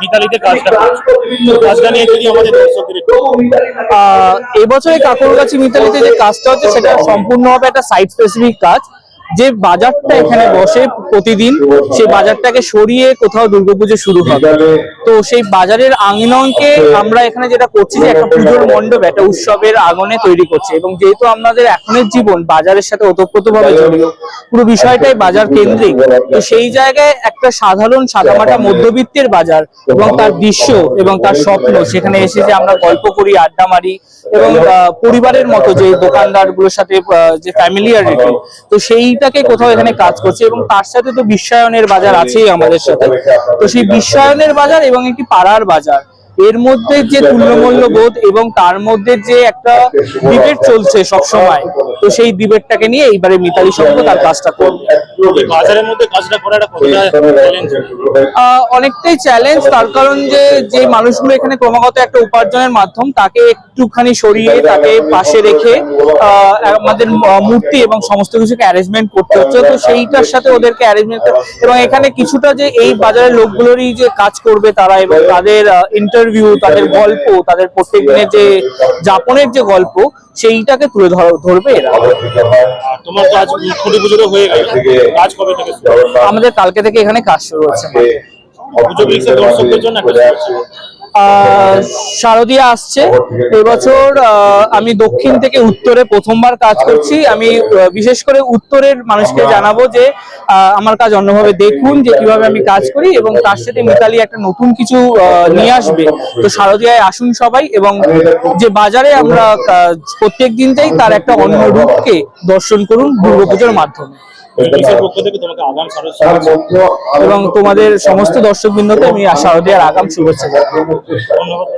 মিতালিতে কাজটা করছ। কাজটা নিয়ে যদি আমাদের দর্শকদের এবছরে মিতালিতে যে কাজটা হচ্ছে, সেটা সম্পূর্ণভাবে একটা সাইট স্পেসিফিক কাজ। যে বাজারটা এখানে বসে প্রতিদিন, সেই বাজারটাকে সরিয়ে কোথাও দুর্গাপুজো শুরু হবে। তো সেই বাজারের আঙিনকে আমরা এখানে যেটা করছি যে একটা পুজোর মণ্ডপ, একটা উৎসবের আগনে তৈরি করছি। এবং যেহেতু আমাদের এখনের জীবন বাজারের সাথে ওতপ্রোতভাবে জড়িত, পুরো বিষয়টাই বাজার কেন্দ্রিক। তো সেই জায়গায় একটা সাধারণ সাদামাটা মধ্যবিত্তের বাজার এবং তার দৃশ্য এবং তার স্বপ্ন, সেখানে এসে যে আমরা গল্প করি, আড্ডা মারি এবং পরিবারের মতো যে দোকানদারগুলোর সাথে যে ফ্যামিলিয়ারিটি তো সেইটাকে কোথাও এখানে কাজ করছে এবং তার সাথে তো বিশ্বায়নের বাজার আছেই আমাদের সাথে। তো সেই বিশ্বায়নের বাজার এবং একটি পাড়ার বাজার। এর মধ্যে যে তুল্যমূল্য বোধ এবং তার মধ্যে যে একটা ডিবেট চলছে সব সময় তো সেই ডিবেটটাকে নিয়ে এইবারে মিতালি সংঘ তার কাজটা করবে। বাজারের মধ্যে কাজটা করাটা আহ, অনেকটাই চ্যালেঞ্জ তার কারণ যে যে মানুষগুলো এখানে ক্রমাগত একটা উপার্জনের মাধ্যম তাকে একটুখানি সরিয়ে তাকে পাশে রেখে আহ, আমাদের মূর্তি এবং সমস্ত কিছুকে অ্যারেঞ্জমেন্ট করতে হচ্ছে। তো সেইটার সাথে ওদেরকে অ্যারেঞ্জমেন্ট এবং এখানে কিছুটা যে এই বাজারের লোকগুলোরই যে কাজ করবে তারা এবং তাদের ইন্টারভিউ তাদের গল্প তাদের প্রত্যেক দিনের যে যাপনের যে গল্প সেইটাকে তুলে ধর- ধরবে এরা। তোমার তো আজ খুঁটি পুজোরও হয়ে গেল। কাজ কবে থেকে আমাদের কালকে থেকে এখানে কাজ শুরু হচ্ছে। দর্শকদের জন্য শারদীয়া আসছে। এবছর আমি দক্ষিণ থেকে উত্তরে প্রথমবার কাজ করছি। আমি বিশেষ করে উত্তরের মানুষকে জানাব যে আমার কাজ অন্যভাবে দেখুন যে কীভাবে আমি কাজ করি এবং তার সাথে মিতালি একটা নতুন কিছু আহ, নিয়ে আসবে। তো শারদীয়ায় আসুন সবাই এবং যে বাজারে আমরা প্রত্যেক দিন যাই তার একটা অন্য রূপকে দর্শন করুন দুর্গাপুজোর মাধ্যমে। এবং তোমাদের সমস্ত দর্শক বৃন্দকে আমি শারদীয়ার আগাম শুভেচ্ছা জানাই। ধন্যবাদ।